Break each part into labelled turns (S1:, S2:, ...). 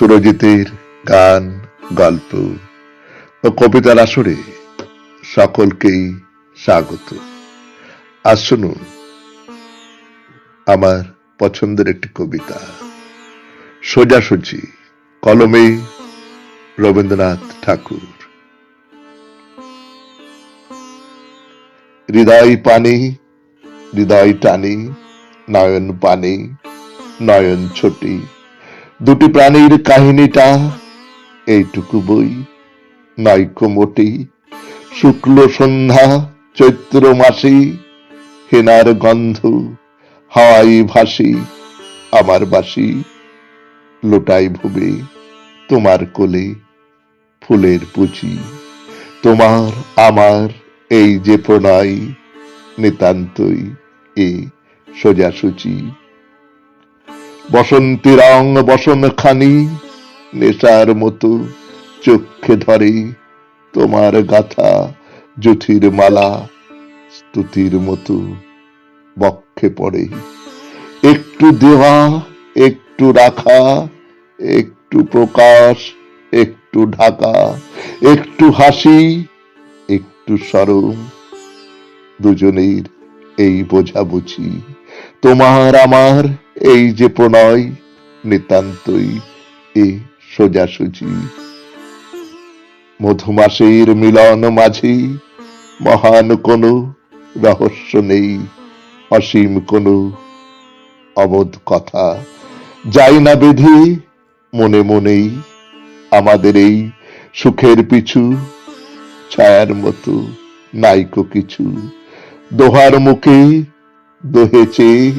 S1: সুরজিতের গান, গল্প ও কবিতার আসরে সকলকেই স্বাগত। আজ শুনুন আমার পছন্দের একটি কবিতা। সোজাসুজি কলমে রবীন্দ্রনাথ ঠাকুর। হৃদয় পানি, হৃদয় টানি, নয়ন পানি, নয়ন ছোটি দুটি প্রাণীর কাহিনীটা এইটুকু বই। নয়কো মোটি, শুক্ল সন্ধ্যা, চৈত্র মাসি, হেনার গন্ধ, হাওয়াই ভাসি, আমার বাসি, লোটাই ভুবে তোমার কোলে ফুলের পুচি তোমার, আমার এই যে প্রণয়, নিতান্তই এ সোজাসুচি বসন্তী রং বসন খানি, নেশার মতো চোখে ধরে তোমার গাথা জুথির মালা, স্তুতির মতো বক্ষে পড়ে। একটু দেওয়া, একটু রাখা, একটু প্রকাশ, একটু ঢাকা, একটু হাসি, একটু সরম দুজনের এই বোঝাবুঝি। তোমার আমার এই যে প্রণয়, নিতান্তই এ সোজাসুজি। মধুমাসের মিলন মাঝি, মহান কোন রহস্য নেই, অসীম কোনো অবোধ কথা। যাই না বেঁধে, মনে মনেই আমাদের এই সুখের পিছু, ছায়ার মতো নাইকো কিছু। দোহার মুখে দোহেছে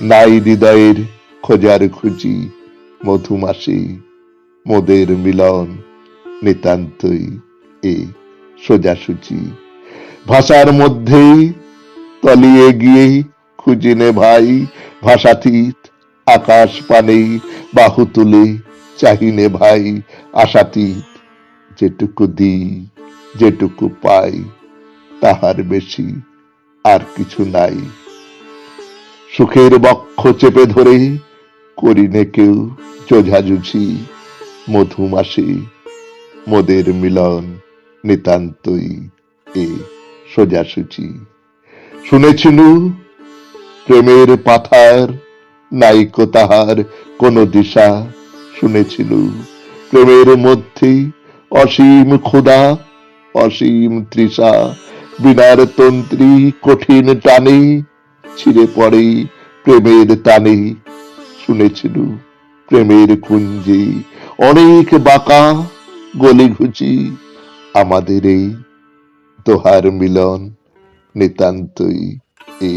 S1: নাই হৃদয়ের খোঁজার খুঁজি মধুমাসি, মোদের মিলন নিতান্তই এ সোজাসুচি ভাষার মধ্যেই তলিয়ে গিয়ে খুঁজিনে ভাই, ভাষাতীত আকাশ পানে বাহু তুলে চাহিনে ভাই, আশাতীত যেটুকু দিই, যেটুকু পাই, তাহার বেশি আর কিছু নাই। সুখের বক্ষ চেপে ধরে করিনে কেউ জোঝাজুঝি মধুমাসি। মোদের মিলন নিতান্তই এ সোজাসুচি। শুনেছিনু প্রেমের পাথার নাইকো তাহার কোন দিশা। শুনেছিল প্রেমের মধ্যে অসীম ক্ষুধা, অসীম তৃষা। বিনার তন্ত্রী কঠিন টানে ছিঁড়ে পড়ে প্রেমের টানে শুনেছিল প্রেমের কুঞ্জে অনেক বাঁকা গলি ঘুচি আমাদের এই দোহার মিলন নিতান্তই এ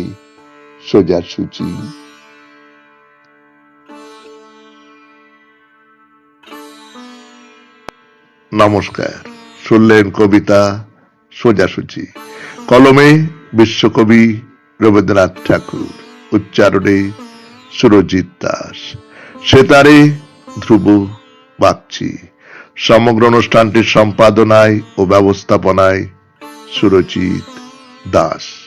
S1: সোজাসুচি নমস্কার, শুনলেন কবিতা সোজাসুচি কলমে বিশ্বকবি রবীন্দ্রনাথ ঠাকুর, উচ্চারণে সুরজিৎ দাস। সেতারে ধ্রুব বাগচি। সমগ্র অনুষ্ঠানটির সম্পাদনায় ও ব্যবস্থাপনায় সুরজিৎ দাস।